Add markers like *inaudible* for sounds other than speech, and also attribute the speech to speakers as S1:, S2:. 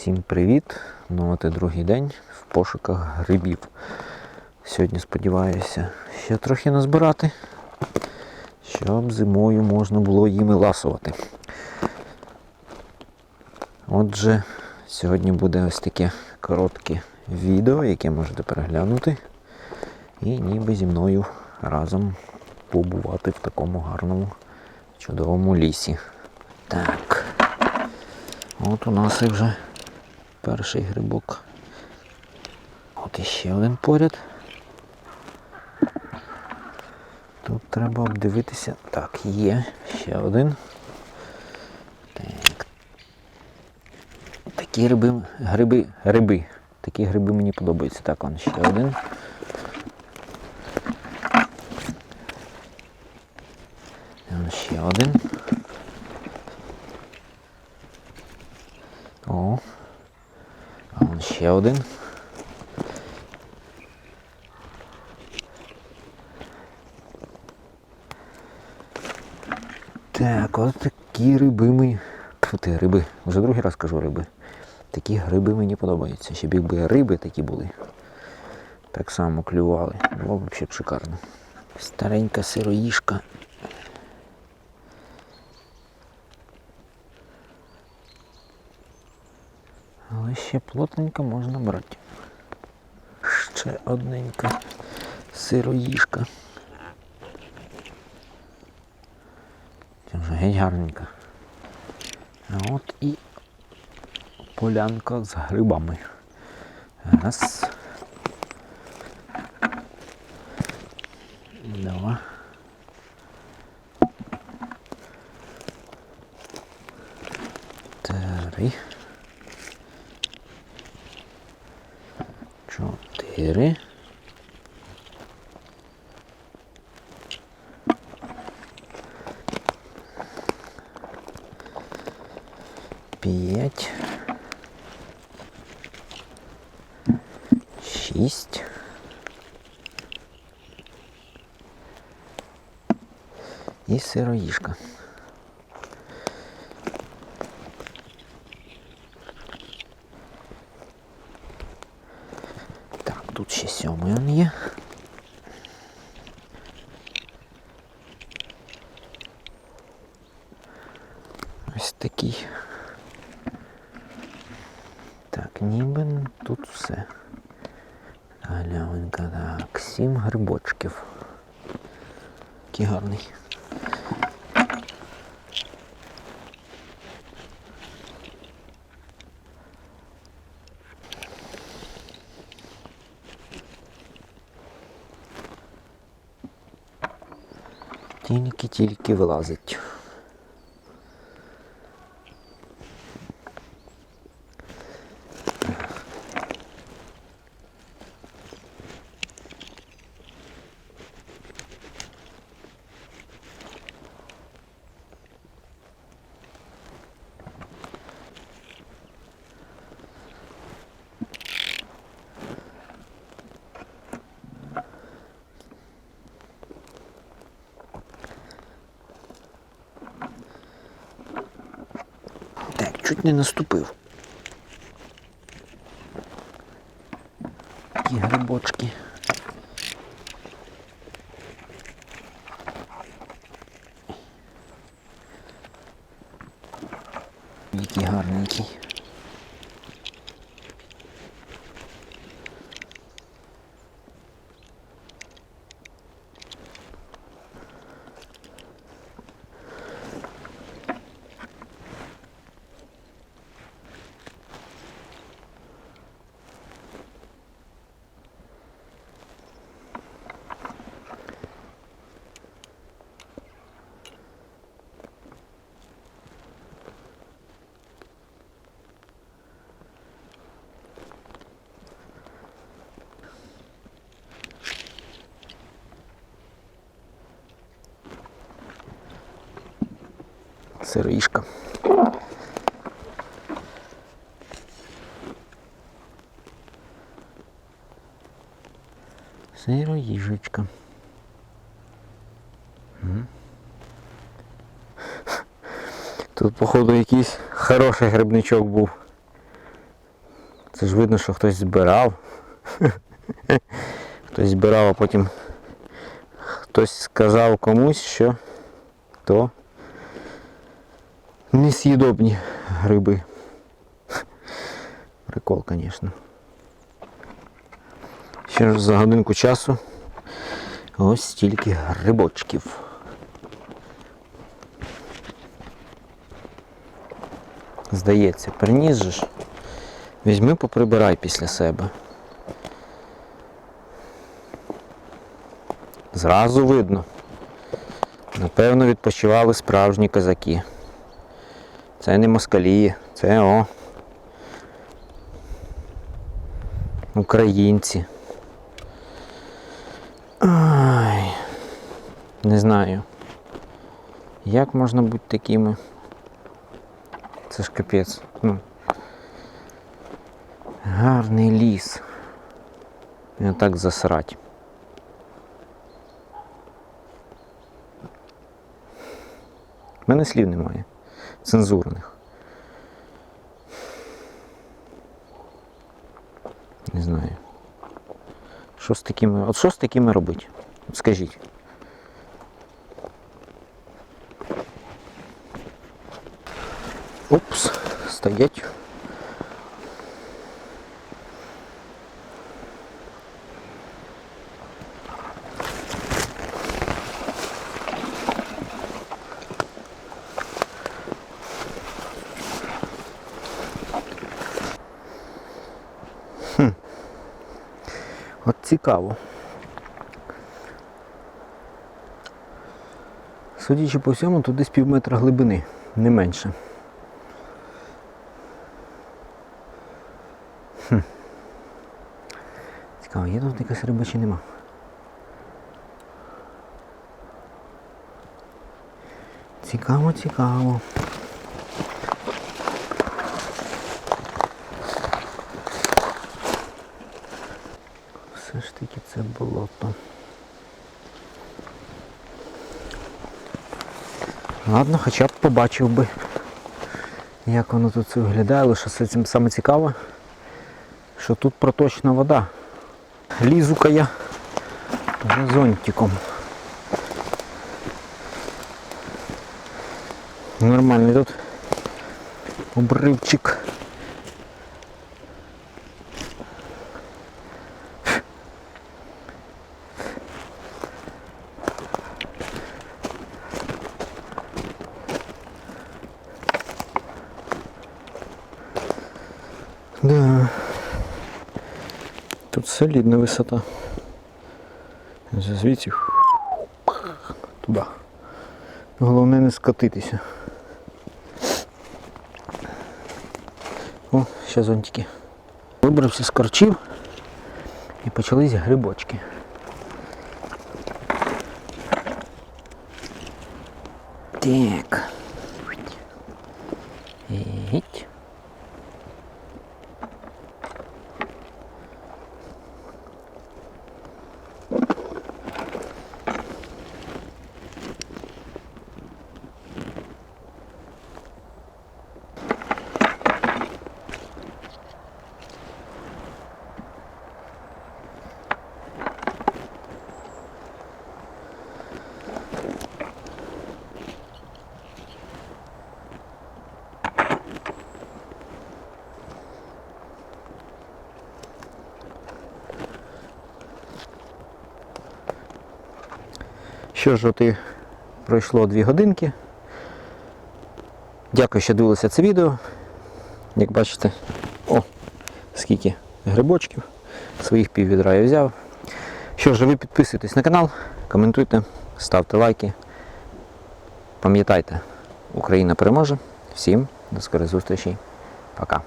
S1: Всім привіт! Ну от і другий день в пошуках грибів. Сьогодні сподіваюся ще трохи назбирати, щоб зимою можна було їми ласувати. Отже, сьогодні буде ось таке коротке відео, яке можете переглянути. І ніби зі мною разом побувати в такому гарному, чудовому лісі. Так. От у нас і вже перший грибок. От іще один поряд. Тут треба обдивитися. Так, є ще один. Так. Такі гриби, гриби, гриби. Такі гриби мені подобаються. Так, он ще один. Ще один. О. Ще один. Так, от такі риби ми. Тьфу ти, риби. Вже другий раз кажу риби. Такі гриби мені подобаються. Щоб якби риби такі були. Так само клювали. Було б взагалі шикарно. Старенька сироїшка. Але ще плотненько можна брати. Ще одненька сироїшка. Це вже геть гарненька. А от і полянка з грибами. Раз. Два. Три. Чотири. П'ять. Шість. І сироїшка. Ось такий. Так, ніби тут все. Галявинка, так, сім грибочків. Який гарний. Тільки-тільки вилазить. Так, чуть не наступив. Такі грибочки. Який гарненький. Сироїшка. Сироїжечка. Тут, походу, якийсь хороший грибничок був. Це ж видно, що хтось збирав. *laughs* Хтось збирав, а потім хтось сказав комусь, що то несъїдобні гриби. Прикол, звісно. Ще ж за годинку часу ось стільки грибочків. Здається, приніс же ж. Візьми, поприбирай після себе. Зразу видно. Напевно, відпочивали справжні козаки. Це не москалі, це о. Українці. Ай. Не знаю. Як можна бути такими? Це ж капець. Ну. Гарний ліс. Я так засрать. У мене слів немає. Цензурних. Не знаю. Що з такими. От що з такими робити? Скажіть. Упс, стоять. Цікаво. Судячи по всьому, тут десь пів метра глибини, не менше. Хм. Цікаво, є тут якась риба чи нема? Цікаво, цікаво. Все ж таки це болото. Ладно, хоча б побачив би, як воно тут все виглядає, лише це цим саме цікаве, що тут проточна вода. Лізу-ка я зонтиком. Нормальний тут обривчик. Тут солідна висота. Звідси туди. Головне не скотитися. О, ще зонтики. Вибрався з корчів і почались грибочки. Так. Гіть. Що ж, от і пройшло дві годинки. Дякую, що дивилися це відео. Як бачите, о, скільки грибочків. Своїх пів відра я взяв. Що ж, ви підписуйтесь на канал, коментуйте, ставте лайки. Пам'ятайте, Україна переможе. Всім до скорих зустрічей. Пока.